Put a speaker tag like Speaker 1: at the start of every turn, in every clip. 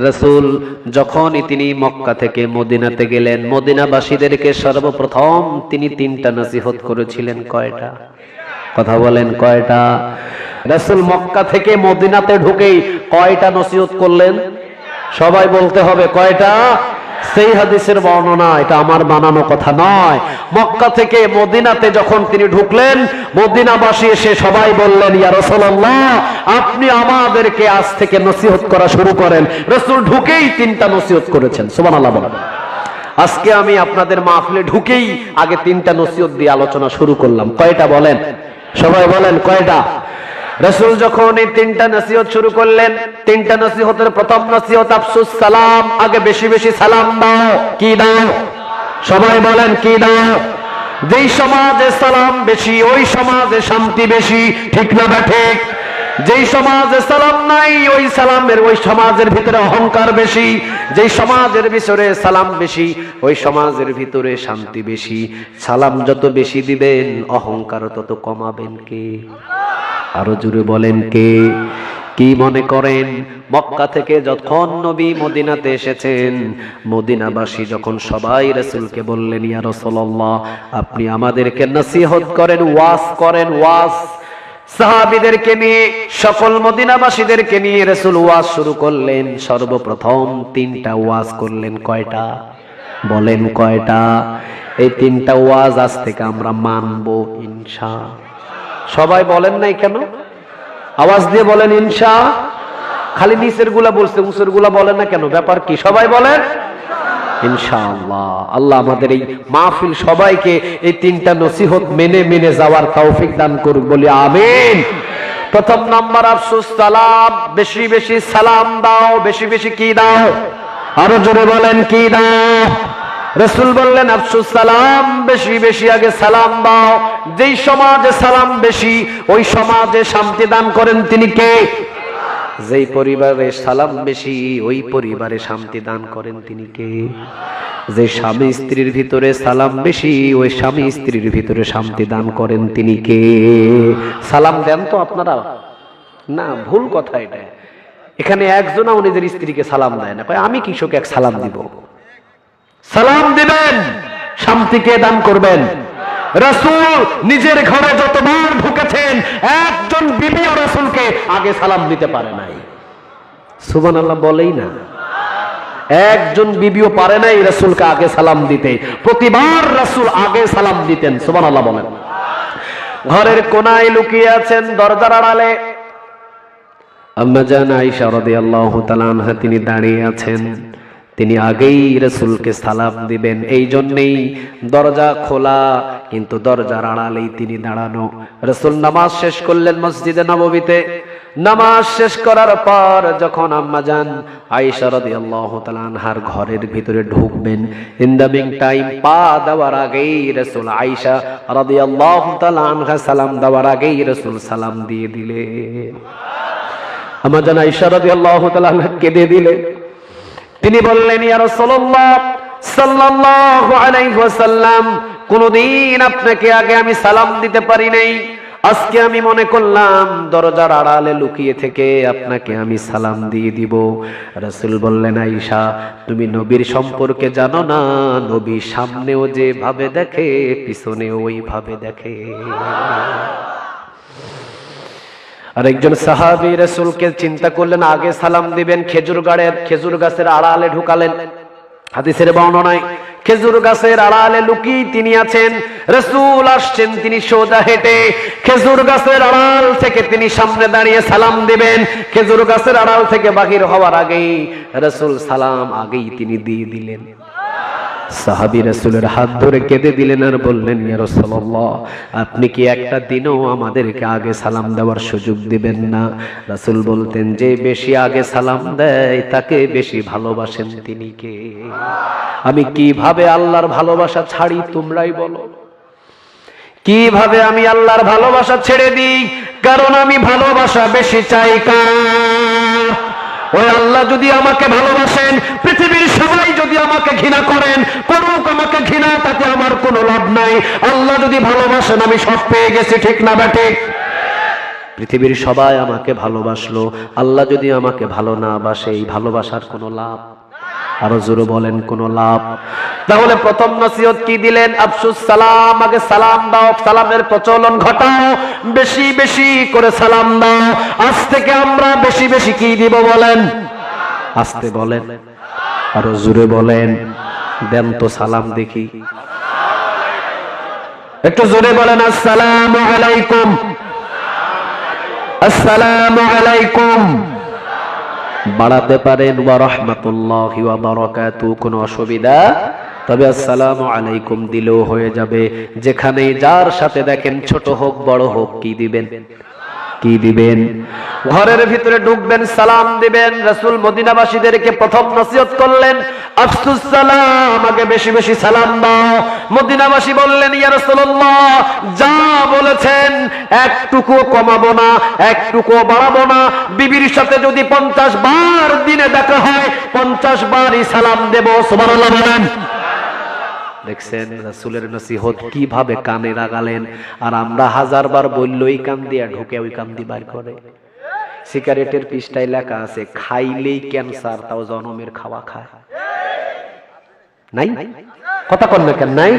Speaker 1: রসুল, যখনই তিনি মক্কা থেকে মদিনাতে গেলেন, মদিনাবাসীদেরকে সর্বপ্রথম তিনি তিনটা নসিহত করেছিলেন, কয়টা? কথা বলেন, কয়টা? রসুল মক্কা থেকে মদিনাতে ঢুকেই কয়টা নসিহত করলেন? সবাই বলতে হবে, কয়টা? সেই হাদিসের বর্ণনা, এটা আমার বানানো কথা নয়। মক্কা থেকে মদিনাতে যখন তিনি ঢুকলেন, মদিনাবাসী এসে সবাই বললেন, ইয়া রাসূলুল্লাহ, আপনি আমাদেরকে আজ থেকে নসিহত করা শুরু করেন। রাসূল ঢুকেই তিনটা নসিহত করেছেন, সুবহানাল্লাহ বলেন। আজকে আমি আপনাদের মাহফিলে ঢুকেই আগে তিনটা নসিহত দিয়ে আলোচনা শুরু করলাম। কয়টা বলেন? সবাই বলেন, কয়টা? রসুল যখন এই তিনটা নসিহত শুরু করলেন, তিনটা নসিহতের প্রথম নসিহত আফসুস সালাম, আগে বেশি বেশি সালাম দাও। কি দাও? সবাই বলেন, কি দাও? যেই সমাজে সালাম বেশি, ওই সমাজে শান্তি বেশি, ঠিক না বা ঠিক? যেই সমাজে সালাম নাই, ওই সালামের, ওই সমাজের ভিতরে অহংকার বেশি। যেই সমাজের ভিতরে সালাম বেশি, ওই সমাজের ভিতরে শান্তি বেশি। সালাম যত বেশি দিবেন, অহংকার তত কমাবেন কে? আরও জুড়ে বলেন কে? কি মনে করেন? মক্কা থেকে যখন নবী মদিনাতে এসেছেন, মদিনাবাসী যখন সবাই রসুলকে বললেন, ইয়া রাসূলুল্লাহ, আপনি আমাদেরকে নসিহত করেন, ওয়াজ করেন, ওয়াজ সাহাবিদেরকে নিয়ে, সকল মদিনাবাসীদেরকে নিয়ে রসুল ওয়াজ শুরু করলেন, সর্বপ্রথম তিনটা ওয়াজ করলেন কয়টা? বলেন কয়টা? এই তিনটা ওয়াজ আজ থেকে আমরা মানবো, ইনশা সবাই বলেন নাই কেন? আওয়াজ দিয়ে বলেন, ইনশা খালি নিচেরগুলা বলছে উঁচেরগুলা বলেন না কেন? ব্যাপার কি? সবাই বলেন? ইনশাআল্লাহ আল্লাহ আমাদের এই মাহফিল সবাইকে এই তিনটা নসিহত মেনে মেনে যাওয়ার তৌফিক দান করুক, বলি আমিন। প্রথম নাম্বার, আফসুস, সালাম। বেশি বেশি সালাম দাও, বেশি বেশি কি দাও? আরও জোরে বলেন, কি দাও? রসুল বললেন, আফসুস, সালাম বেশি বেশি আগে সালাম দাও। যেই সমাজে সালাম বেশি, ওই সমাজে শান্তি দান করেন তিনি কে? যেই পরিবারে সালাম বেশি, ওই পরিবারে শান্তি দান করেন তিনি কে? যে স্বামী স্ত্রীর ভিতরে সালাম বেশি, ওই স্বামী স্ত্রীর ভিতরে শান্তি দান করেন তিনি কে? সালাম দেন তো আপনারা। না, ভুল কথা এটা। এখানে একজনও নিজের স্ত্রীকে সালাম দেয় না। আমি কৃষক এক সালাম দিব? সালাম দিবেন, শান্তিকে দান করবেন। রসুল নিজের ঘরে যতবার ঢুকেছেন, একজন বিবিও রসুলকে আগে সালাম দিতে পারে নাই। সুবান আল্লাহ বলেই না। একজন বিবিও পারে নাই রসুলকে আগে সালাম দিতে। প্রতিবার রসুল আগে সালাম দিতেন সুবান আল্লাহ বলেন। ঘরের কোনায় লুকিয়ে আছেন দরজার আড়ালে। আম্মা জান আয়েশা রাদিয়াল্লাহু তাআলা আনহা, তিনি দাঁড়িয়ে আছেন। তিনি আগেই রসুলকে সালাম দিবেন। এই জন্যেই দরজা খোলা, কিন্তু দরজার আড়ালেই তিনি দাঁড়ানো। রসুল নামাজ শেষ করলেন মসজিদে নববীতে। নামাজ শেষ করার পর যখন আম্মা যান আনহার ঘরের ভিতরে ঢুকবেন। ইন দা মিং টাইম পা দেওয়ার আগেই রসুল আয়েশা রাদিয়াল্লাহু আল্লাহ আনহা সালাম দেওয়ার আগেই রসুল সালাম দিয়ে দিলে আম্মা জান রাদিয়াল্লাহু তাআলা আনহা কেঁদে দিলেন। তিনি বললেন, ইয়া রাসূলুল্লাহ, সাল্লাল্লাহু আলাইহি ওয়াসাল্লাম, কোনদিন আপনাকে আগে আমি সালাম দিতে পারি নাই। আজকে আমি মনে করলাম, দরজার আড়ালে লুকিয়ে থেকে আপনাকে আমি সালাম দিয়ে দিব। রাসূল বললেন, আয়েশা, তুমি নবীর সম্পর্কে জানো না, নবী সামনেও যেভাবে দেখে, পিছনেও ওইভাবে দেখে। আরেকজন সাহাবি রসুলকে চিন্তা করলেন, আগে সালাম দিবেন, খেজুর গাড়ের, খেজুর গাছের আড়ালে ঢুকালেন। হাদিসের বর্ণনায় খেজুর গাছের আড়ালে লুকি তিনি আছেন, রসুল আসছেন, তিনি সোজা হেঁটে খেজুর গাছের আড়াল থেকে তিনি সামনে দাঁড়িয়ে সালাম দিবেন। খেজুর গাছের আড়াল থেকে বাহির হওয়ার আগেই রসুল সালাম আগেই তিনি দিয়ে দিলেন। সাহাবি রাসূলের হাত ধরে কেঁদে দিলেন আর বললেন, ইয়া আপনি কি একটা দিনও আমাদেরকে আগে সালাম দেওয়ার সুযোগ দিবেন না? রাসূল বলতেন, যে বেশি আগে সালাম দেয়, তাকে বেশি ভালোবাসেন তিনি কে? আমি, কীভাবে আল্লাহর ভালোবাসা ছাড়ি তোমরাই বলো? কীভাবে আমি আল্লাহর ভালোবাসা ছেড়ে দিই? কারণ আমি ভালোবাসা বেশি চাই কার? ওই আল্লাহ যদি আমাকে ভালোবাসেন, পৃথিবীর সবাই যদি আমাকে ঘৃণা করেন, করুক আমাকে ঘৃণা, তাতে আমার কোনো লাভ নাই। আল্লাহ যদি ভালোবাসেন, আমি সব পেয়ে গেছি, ঠিক না ব্যাটে? পৃথিবীর সবাই আমাকে ভালোবাসলো। আল্লাহ যদি আমাকে ভালো না বাসে, এই ভালোবাসার কোনো লাভ? আরও জোরে বলেন, কোনো লাভ? তাহলে প্রথম নসিহত কি দিলেন? আফসুস সালাম, আগে সালাম দাও, সালামের প্রচলন ঘটাও, বেশি বেশি করে সালাম দাও। আজ থেকে আমরা বেশি বেশি কি দিব বলেন? আসতে বলেন। আরও জোরে বলেন। দেন তো সালাম দেখি। একটু জোরে বলেন, আসসালামু আলাইকুম। আসসালামু আলাইকুম। বাড়াতে পারেন, ওয়া রাহমাতুল্লাহি ওয়া বারাকাতু কোনো অসুবিধা তবে আসসালামু আলাইকুম দিলেও হয়ে যাবে। যেখানে যার সাথে দেখেন ছোট হোক, বড় হোক, কি দিবেন? কি দিবেন? ঘরের ভিতরে ঢুকবেন, সালাম দিবেন। রাসূল মদিনাবাসীদেরকে প্রথম নসিহত করলেন, আফসুস সালাম, আগে বেশি বেশি সালাম দাও। মদিনাবাসী বললেন, ইয়া যা বলেছেন একটুকু কমাবো না একটুকু বাড়াবো না। বিবির সাথে যদি পঞ্চাশ বার দিনে দেখা হয়, পঞ্চাশ বারই সালাম দেব। সুবহানাল্লাহ বলেন। দেখছেন রাসূলের নসিহত কীভাবে কানে লাগালেন আর আমরা হাজার বার বলল, এই কান দিয়া ঢুকে, ওই কান দিয়ে বার করে। সিগারেটের পৃষ্ঠায় লেখা আছে, খাইলেই ক্যান্সার, তাও জনমের খাওয়া খায়। নাই? কথা কন না কেন, নাই?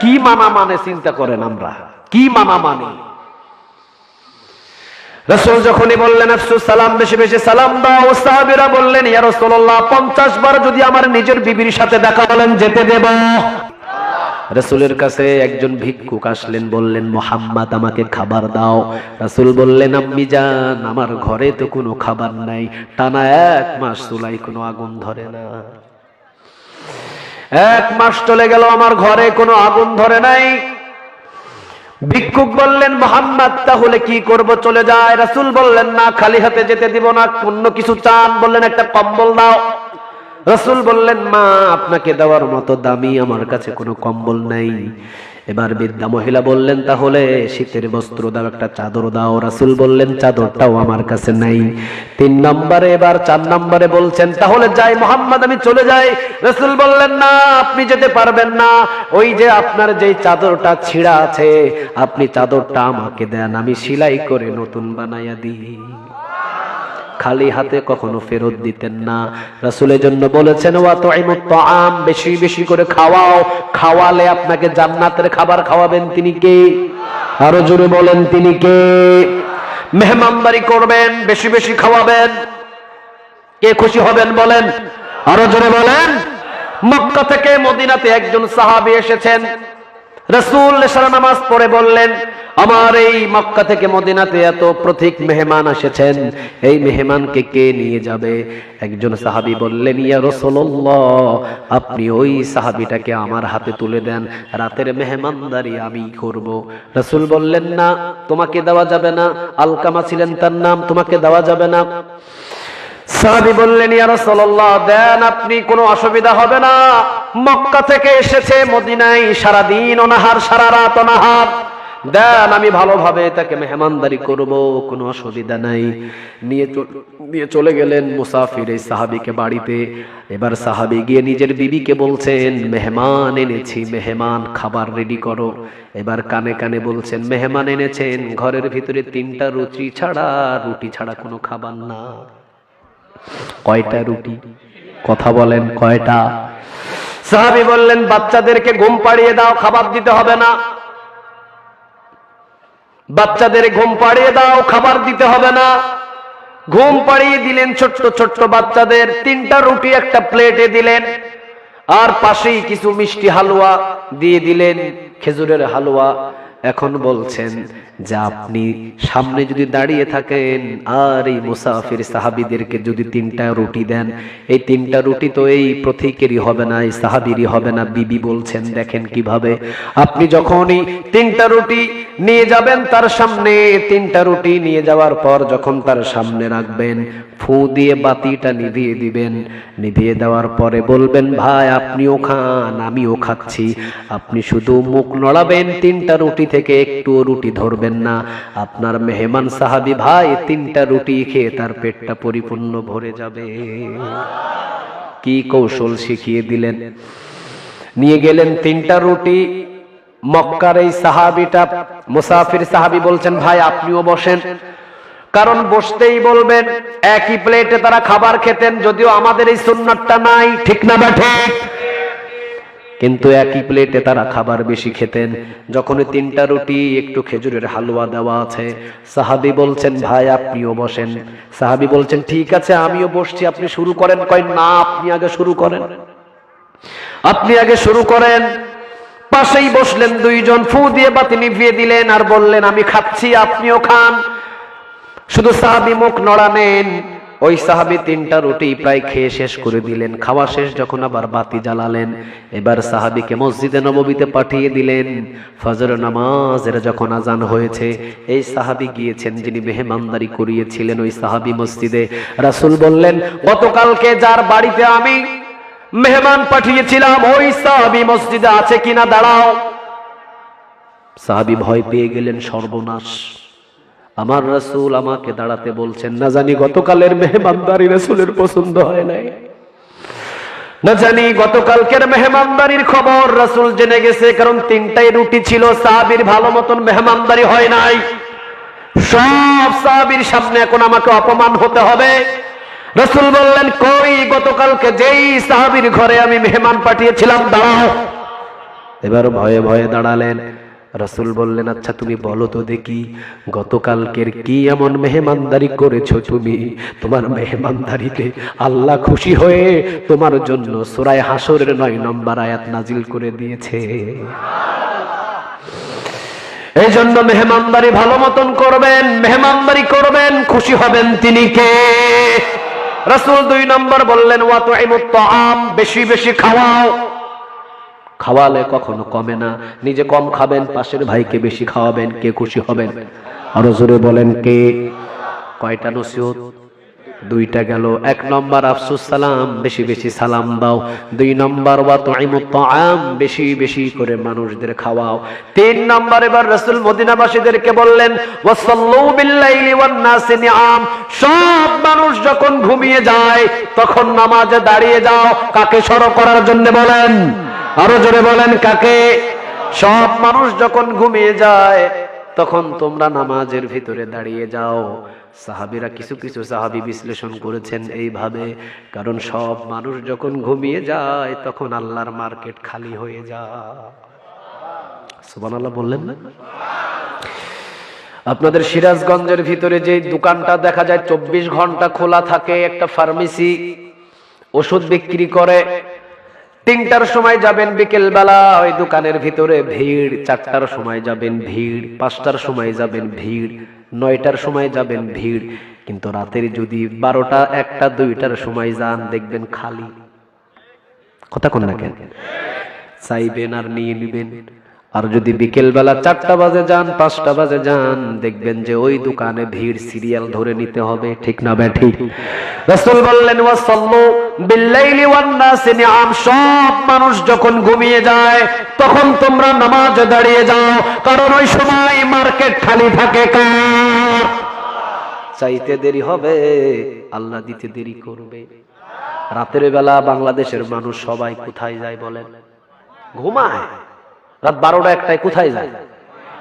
Speaker 1: কি মানা মানে চিন্তা করেন আমরা? কি মানা মানে? রসুল যখনই বললেন, আফসুস, সালাম, বেশি বেশি সালাম দাও। সাহাবীরা বললেন, ইয়া রাসূলুল্লাহ 50 বার যদি আমার নিজের বিবির সাথে দেখা হলেন, যেতে দেব। রসুলের কাছে একজন ভিক্ষুক আসলেন, বললেন, মোহাম্মদ, আমাকে খাবার দাও। রসুল বললেন, আম্মি যান আমার ঘরে তো কোনো খাবার নাই। টানা এক মাস চুলাই কোনো আগুন ধরে না। এক মাস চলে গেল, আমার ঘরে কোনো আগুন ধরে নাই। ভিক্ষুক বললেন, মোহাম্মদ, তাহলে কি করব? চলে যায় রাসূল বললেন, না, খালি হাতে যেতে দিব না। অন্য কিছু চান? বললেন, একটা কম্বল দাও। রাসূল বললেন, মা, আপনাকে দেওয়ার মতো দামি আমার কাছে কোনো কম্বল নাই। এবার বৃদ্ধা মহিলা বললেন, তাহলে শীতের বস্ত্র দাও, একটা চাদর দাও। রাসূল বললেন, চাদরটাও আমার কাছে নাই। তিন নম্বরে, এবার চার নম্বরে বলছেন, তাহলে যাই, মোহাম্মদ, আমি চলে যাই। রাসূল বললেন, না, আপনি যেতে পারবেন না। ওই যে আপনার যেই চাদরটা ছিঁড়া আছে, আপনি চাদরটা আমাকে দেন, আমি সেলাই করে নতুন বানাইয়া দিই। খালি হাতে কখনো ফেরত দিতেন না। রাসূলের জন্য বলেছেন তাআম বেশি বেশি করে খাওয়াও। খাওয়ালে আপনাকে জান্নাতের খাবার খাওয়াবেন তিনি কে? আরও জোরে বলেন, তিনি কে? মেহমানদারি করবেন, বেশি বেশি খাওয়াবেন। কে খুশি হবেন বলেন? আরও জোরে বলেন। মক্কা থেকে মদিনাতে একজন সাহাবী এসেছেন। রসুল নামাজ পড়ে বললেন, আমার এই মক্কা থেকে মদিনাতে এত প্রতীক মেহমান এই মেহমানকে কে নিয়ে যাবে? একজন সাহাবী বললেন, ইয়া আপনি ওই সাহাবীটাকে আমার হাতে তুলে দেন। রাতের মেহমানদারি আমি করব। রাসূল বললেন, না, তোমাকে দেওয়া যাবে না। আলকামা ছিলেন তার নাম, তোমাকে দেওয়া যাবে না। সাহাবি বললেন, ইয়া রাসূলুল্লাহ, দেন, আপনি কোনো অসুবিধা হবে না। মক্কা থেকে এসেছে মদিনায় সারা দিন অনাহার, সারা রাত অনাহার। দেন আমি ভালোভাবে তাকে মেহমানদারি করব, কোনো অসুবিধা নাই। নিয়ে নিয়ে চলে গেলেন মুসাফির এই সাহাবীকে বাড়িতে। এবার সাহাবী গিয়ে নিজের বিবিকে বলছেন, মেহমান এনেছি, মেহমান, খাবার রেডি করো। এবার কানে কানে বলছেন, মেহমান এনেছেন, ঘরের ভিতরে তিনটা রুচি ছাড়া, রুটি ছাড়া কোনো খাবার না। কয়টা রুটি? কথা বলেন, কয়টা? সাহাবি বললেন, বাচ্চাদেরকে ঘুম পাড়িয়ে দাও, খাবার দিতে হবে না। বাচ্চাদের ঘুম পাড়িয়ে দাও, খাবার দিতে হবে না। ঘুম পাড়িয়ে দিলেন ছোট্ট ছোট্ট বাচ্চাদের, তিনটা রুটি একটা প্লেটে দিলেন, আর পাশেই কিছু মিষ্টি হালুয়া দিয়ে দিলেন। খেজুরের হালুয়া এখন বলছেন যে আপনি সামনে যদি দাঁড়িয়ে থাকেন, আর এই মুসাফির সাহাবিদেরকে যদি তিনটা রুটি দেন, এই তিনটা রুটি তো এই প্রতীকেরই হবে না, এই সাহাবিরই হবে না। বিবি বলছেন, দেখেন কীভাবে। আপনি যখনই তিনটা রুটি নিয়ে যাবেন তার সামনে, তিনটা রুটি নিয়ে যাওয়ার পর যখন তার সামনে রাখবেন, ফু দিয়ে বাতিটা নিভিয়ে দিবেন। নিভিয়ে দেওয়ার পরে বলবেন, ভাই, আপনিও খান, আমিও খাচ্ছি। আপনি শুধু মুখ নড়াবেন, তিনটা রুটি থেকে একটু রুটি ধরবেন না। আপনার মেহমান সাহাবি ভাই তিনটা রুটি খেয়ে তার পেটটা পরিপূর্ণ ভরে যাবে। কি কৌশল শিখিয়ে দিলেন? নিয়ে গেলেন তিনটা রুটি। মক্কার এই সাহাবিটা, মুসাফির সাহাবি বলছেন, ভাই, আপনিও বসেন। কারণ বসতেই বলবেন, একই প্লেটে তারা খাবার খেতেন, যদিও আমাদের এই সুন্নাতটা নাই। ঠিক না বা ঠিক? কিন্তু একই প্লেটে তারা খাবার বেশি খেতেন। যখন তিনটা রুটি, একটু খেজুরের হালুয়া দেওয়া আছে, সাহাবি বলছেন, ভাই, আপনিও বসেন। সাহাবি বলছেন, ঠিক আছে, আমিও বসছি। আপনি শুরু করেন। কয়, না, আপনি আগে শুরু করেন। আপনি আগে শুরু করেন। পাশেই বসলেন দুইজন, ফু দিয়ে বাতি নিভিয়ে দিলেন আর বললেন, আমি খাচ্ছি, আপনিও খান। শুধু সাহাবি মুখ নড়ানেন ওই সাহাবি তিনটা রুটি প্রায় খেয়ে শেষ করে দিলেন। খাওয়া শেষ যখন আবার বাতি জ্বালালেন। এবার সাহাবিকে মসজিদে নববীতে পাঠিয়ে দিলেন। ফজর নামাজের যখন আজান হয়েছে, এই সাহাবি গিয়েছেন যিনি মেহমানদারি করিয়েছিলেন ওই সাহাবি মসজিদে। রাসুল বললেন, গতকালকে যার বাড়িতে আমি মেহমান পাঠিয়েছিলাম, ওই সাহাবি মসজিদে আছে কিনা দাঁড়াও। সাহাবি ভয় পেয়ে গেলেন সর্বনাশ। আমার রাসূল আমাকে দাঁড়াতে বলছেন, না জানি গতকালের মেহমানদারি রাসূলের পছন্দ হয় নাই। না জানি গতকালকের মেহমানদারির খবর, রাসূল জেনে গেছে কারণ তিনটাই রুটি ছিল, সাহাবীর ভালো মতন মেহমানদারি হয় নাই। সব সাহাবীর সামনে এখন আমাকে অপমান হতে হবে। রাসূল বললেন, কই গতকালকে যেই সাহাবীর ঘরে আমি মেহমান পাঠিয়েছিলাম, দাঁড়াও। এবার ভয়ে ভয়ে দাঁড়ালেন। রাসূল বললেন আচ্ছা তুমি বলো তো দেখি, গতকালকের কি এমন মেহমানদারি করেছ তুমি? তোমার মেহমানদারিতে আল্লাহ খুশি হয়ে তোমার জন্য সূরায়ে হাসরের নয় নম্বর আয়াত নাজিল করে দিয়েছে। এই জন্য মেহমানদারি ভালো মতন করবেন, মেহমানদারি করবেন, খুশি হবেন তিনি কে? রাসূল দুই নম্বর বললেন, ওয়া তাআম, বেশি বেশি খাওয়াও। খাওয়ালে কখনো কমে না। নিজে কম খাবেন, পাশের ভাইকে বেশি খাওয়াবেন, কে খুশি হবেন? আরও জোরে বলেন কে? কয়টা নসিহত? দুইটা গেল। এক নম্বর, আফসুস সালাম, বেশি বেশি সালাম দাও। দুই নম্বর তাআম বেশি বেশি করে মানুষদের খাওয়াও। তিন নম্বর, এবার রাসূল মদিনাবাসীদেরকে বললেন সব মানুষ যখন ঘুমিয়ে যায়, তখন নামাজে দাঁড়িয়ে যাও। কাকে সরো করার জন্য বলেন? আরও জোরে বলেন কাকে? সব মানুষ যখন ঘুমিয়ে যায়, তখন তোমরা নামাজের ভিতরে দাঁড়িয়ে যাও। সাহাবিরা কিছু কিছু সাহাবি বিশ্লেষণ করেছেন এইভাবে, কারণ সব মানুষ যখন ঘুমিয়ে যায়, তখন আল্লাহর মার্কেট খালি হয়ে যায়। সুবহানাল্লাহ বললেন না? আপনাদের সিরাজগঞ্জের ভিতরে যে দোকানটা দেখা যায়, চব্বিশ ঘণ্টা খোলা থাকে, একটা ফার্মেসি, ওষুধ বিক্রি করে। তিনটার সময় যাবেন বিকেল বেলা, ওই দোকানের ভিতরে ভিড়, চারটার সময় যাবেন ভিড়, পাঁচটার সময় যাবেন ভিড়, নয়টার সময় যাবেন ভিড়। কিন্তু রাতের যদি বারোটা, একটা, দুইটার সময় যান, দেখবেন খালি। কথা কোন না কেন? চাইবেন আর নিয়ে নিবেন। আর যদি বিকেল বেলা চারটা বাজে যান, পাঁচটা বাজে যান, দেখবেন যে ওই দোকানে ভিড় সিরিয়াল ধরে নিতে হবে, ঠিক না ব্যাঠি রাসূল বললেন সব মানুষ যখন ঘুমিয়ে যায়, তখন তোমরা নামাজে দাঁড়িয়ে যাও, কারণ ওই সময় মার্কেট খালি থাকে কার? চাইতে দেরি হবে, আল্লাহ দিতে দেরি করবে। রাতের বেলা বাংলাদেশের মানুষ সবাই কোথায় যায় বলেন? ঘুমায়। রাত বারোটা একটায় কোথায় যায়?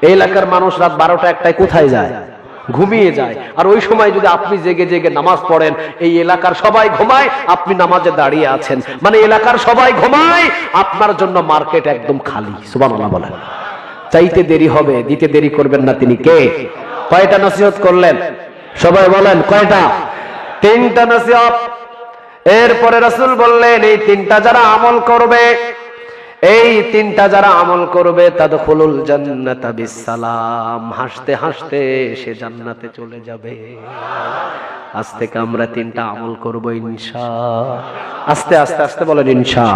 Speaker 1: এই এলাকার মানুষ রাত বারোটা একটায় কোথায় যায়? ঘুমিয়ে যায়। আর ওই সময় যদি আপনি জেগে জেগে নামাজ পড়েন, এই এলাকার সবাই ঘুমায়, আপনি নামাজে দাঁড়িয়ে আছেন। মানে এলাকার সবাই ঘুমায়, আপনার জন্য মার্কেট একদম খালি। সুবহানাল্লাহ বলেন। চাইতে দেরি হবে, দিতে দেরি করবেন না তিনি কে? কয়টা নসিহত করলেন? সবাই বলেন, কয়টা? তিনটা নসিহত। এরপরে রাসূল বললেন, এই তিনটা যারা আমল করবে এই তিনটা যারা আমল করবে, তাদখুলুল জান্নাতা বিসালাম হাসতে হাসতে সে জান্নাতে চলে যাবে। আজ থেকে আমরা তিনটা আমল করব ইনশা। আস্তে আস্তে আস্তে বলেন ইনশা।